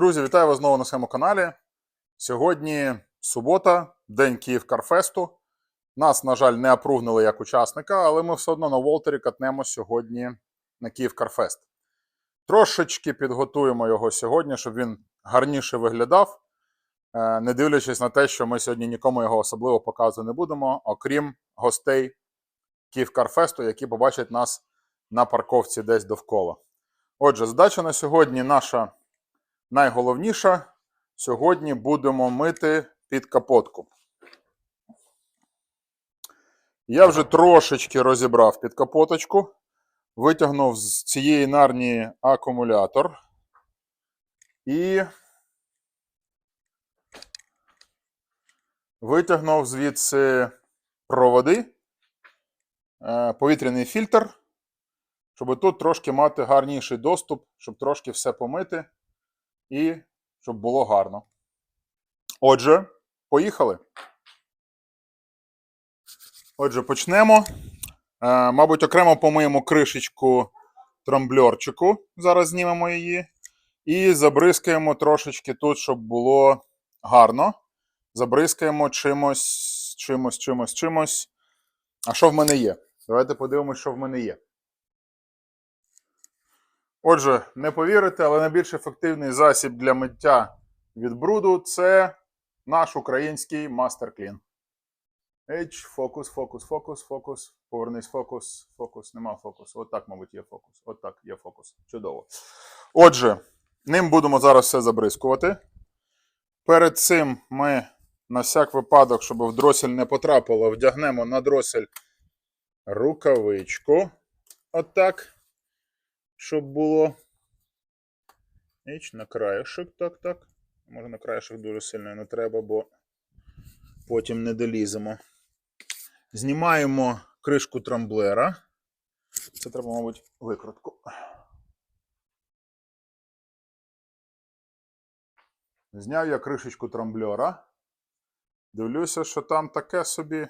Друзі, вітаю вас знову на своєму каналі. Сьогодні субота, день Київ Карфесту. Нас, на жаль, не опругнули як учасника, але ми все одно на Волтері катнемо сьогодні на Київ Карфест. Трошечки підготуємо його сьогодні, щоб він гарніше виглядав, е, не дивлячись на те, що ми сьогодні нікому його особливо показувати не будемо, окрім гостей Київ Карфесту, які побачать нас на парковці десь довкола. Отже, задача на сьогодні наша найголовніша. Сьогодні будемо мити під капотку. Я вже трошечки розібрав під капоточку, витягнув з цієї нарні акумулятор і витягнув звідси проводи, е, повітряний фільтр, щоб тут трошки мати гарніший доступ, щоб трошки все помити і щоб було гарно. Отже, поїхали. Отже, почнемо. Е, мабуть, окремо помиємо кришечку трамбльорчику. Зараз знімемо її. І забризкаємо трошечки тут, щоб було гарно. Забризкаємо чимось, чимось, чимось, чимось. А що в мене є? Давайте подивимось, що в мене є. Отже, не повірите, але найбільш ефективний засіб для миття від бруду це наш український Master Clean. H, фокус, фокус, фокус, фокус. Повернись фокус, фокус, нема фокусу. От так, мабуть, є фокус. От так є фокус. Чудово. Отже, ним будемо зараз все забризкувати. Перед цим ми на всяк випадок, щоб в дросель не потрапило, вдягнемо на дросель рукавичку. От так щоб було. Іч на краєшок, так, так. Може на краєшок дуже сильно не треба, бо потім не доліземо. Знімаємо кришку трамблера. Це треба, мабуть, викрутку. Зняв я кришечку трамблера. Дивлюся, що там таке собі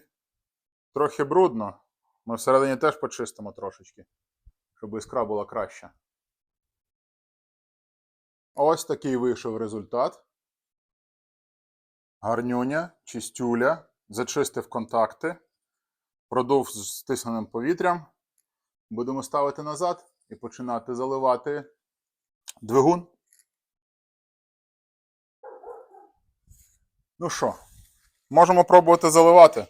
трохи брудно. Ми всередині теж почистимо трошечки щоб іскра була краща. Ось такий вийшов результат. Гарнюня, чистюля, зачистив контакти, продув з стисненим повітрям. Будемо ставити назад і починати заливати двигун. Ну що, можемо пробувати заливати.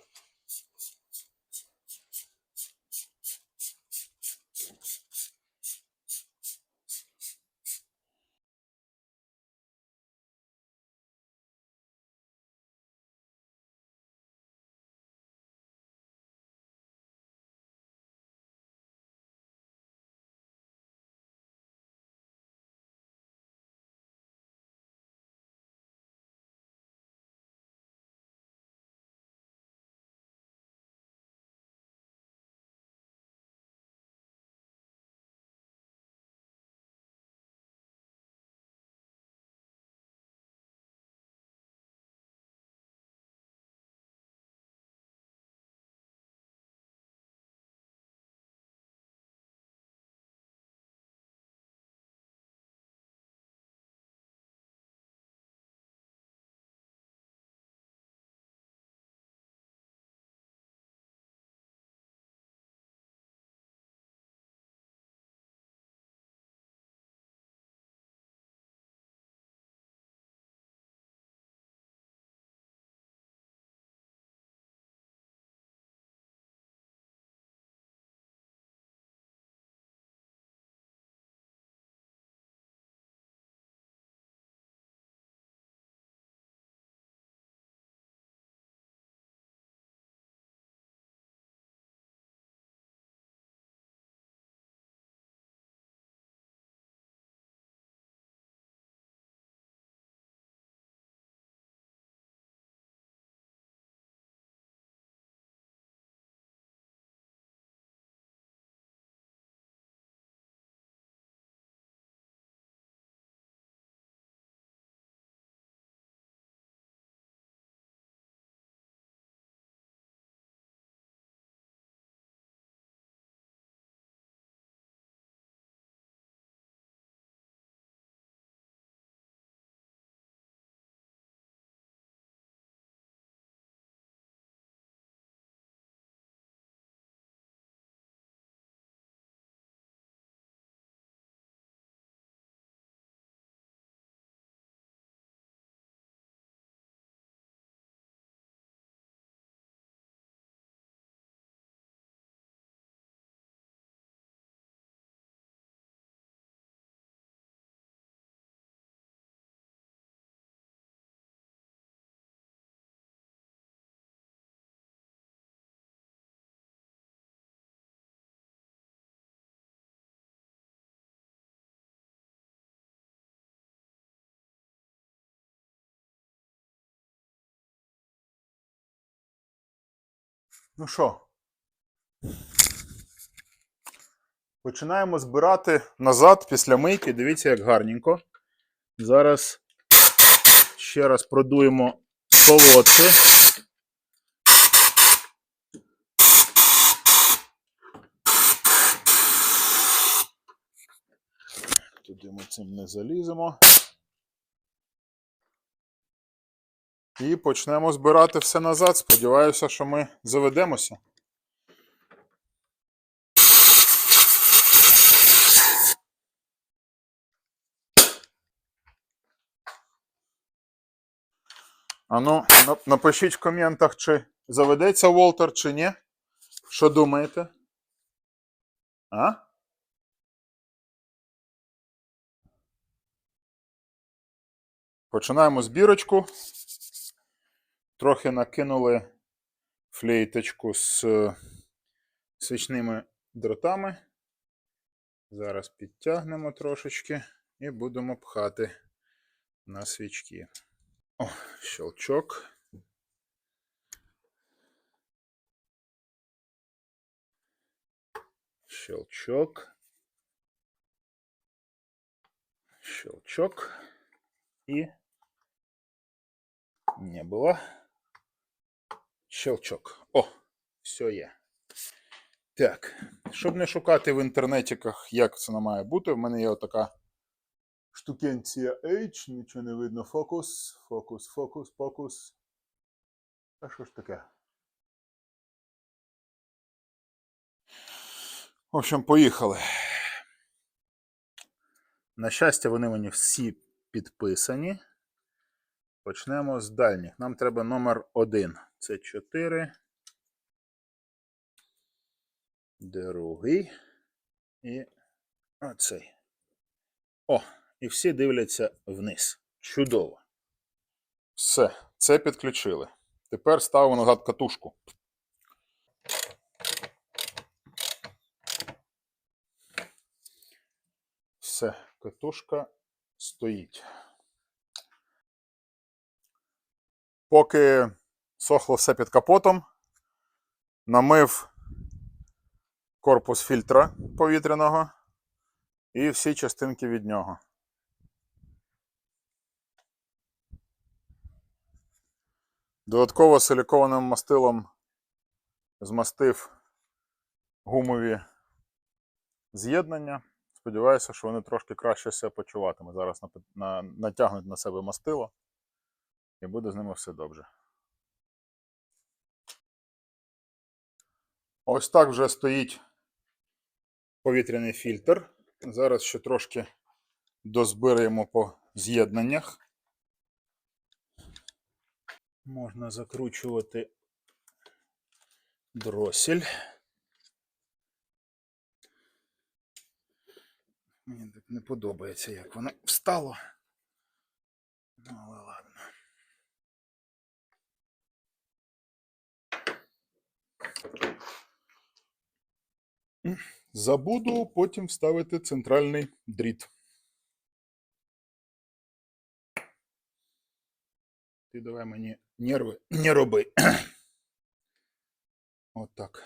Ну що? Починаємо збирати назад після мийки. Дивіться, як гарненько. Зараз ще раз продуємо колодки. Туди ми цим не заліземо. І почнемо збирати все назад. Сподіваюся, що ми заведемося. А ну, напишіть в коментах, чи заведеться Волтер, чи ні. Що думаєте? А? Починаємо збірочку. Трохи накинули флейточку з е, свічними дротами. Зараз підтягнемо трошечки і будемо пхати на свічки. О, щелчок. Щелчок. Щелчок. І не було. Щелчок. О, все є. Так, щоб не шукати в інтернетіках, як це не має бути, в мене є отака штукенція H, нічого не видно. Фокус, фокус, фокус, фокус. А що ж таке? В общем, поїхали. На щастя, вони мені всі підписані. Почнемо з дальніх. Нам треба номер 1. Це 4. Другий. І оцей. О, і всі дивляться вниз. Чудово. Все, це підключили. Тепер ставимо назад катушку. Все, катушка стоїть. Поки сохло все під капотом, намив корпус фільтра повітряного і всі частинки від нього. Додатково силікованим мастилом змастив гумові з'єднання. Сподіваюся, що вони трошки краще себе почуватимуть. Зараз натягнуть на себе мастило і буде з ними все добре. Ось так вже стоїть повітряний фільтр. Зараз ще трошки дозбираємо по з'єднаннях. Можна закручувати дросель. Мені так не подобається, як воно встало. Ну, але ладно. Забуду потім вставити центральний дріт. Ти давай мені нерви не роби. Отак.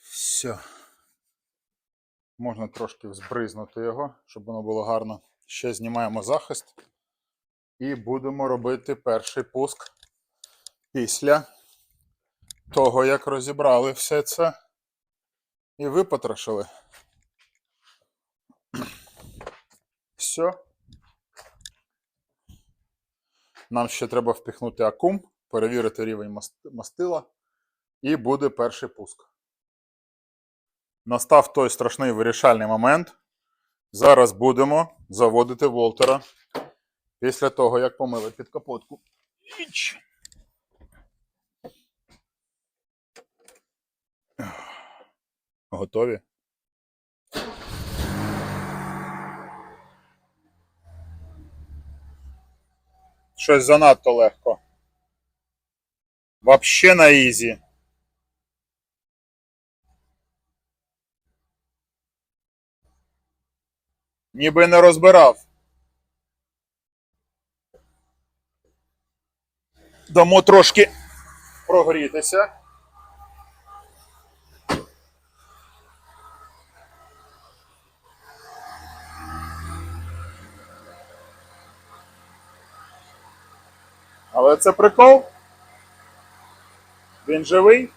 Все. Можна трошки збризнути його, щоб воно було гарно. Ще знімаємо захист. І будемо робити перший пуск після того, як розібрали все це і випотрошили. Все. Нам ще треба впіхнути акум, перевірити рівень мастила, і буде перший пуск. Настав той страшний вирішальний момент. Зараз будемо заводити Волтера після того, як помили під капотку. Іч. Готові? Щось занадто легко. Вообще на ізі. Ніби не розбирав. Дамо трошки прогрітися. Але це прикол. Він живий.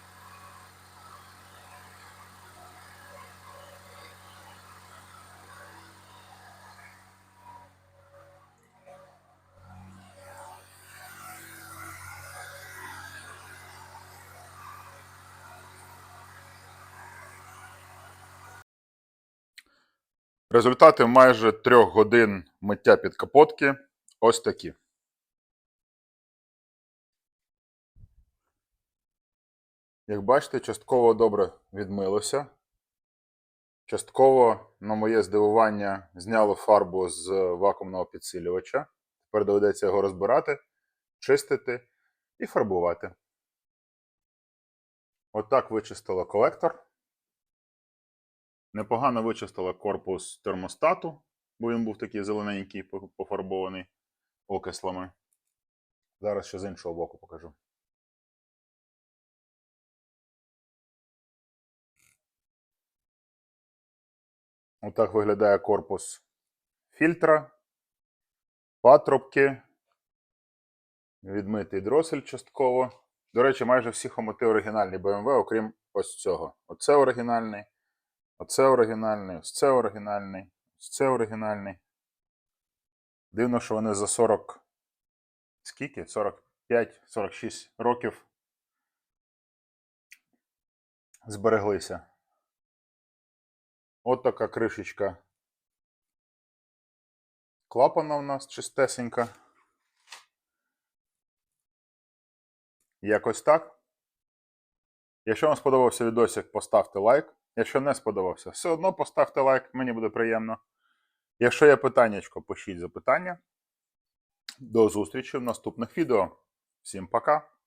Результати майже трьох годин миття під капотки ось такі. Як бачите, частково добре відмилося. Частково, на моє здивування, зняло фарбу з вакуумного підсилювача. Тепер доведеться його розбирати, чистити і фарбувати. Отак вичистила колектор. Непогано вичистила корпус термостату, бо він був такий зелененький, пофарбований окислами. Зараз ще з іншого боку покажу. Отак виглядає корпус фільтра, патрубки, відмитий дросель частково. До речі, майже всі хомоти оригінальні BMW, окрім ось цього. Оце оригінальний, оце оригінальний, ось це оригінальний, ось це оригінальний. Дивно, що вони за 40. Скільки? 45-46 років збереглися. От така кришечка. Клапана у нас чистесенька. Якось так. Якщо вам сподобався відосик, поставте лайк. Якщо не сподобався, все одно поставте лайк, мені буде приємно. Якщо є питаннячко, пишіть запитання. До зустрічі в наступних відео. Всім пока!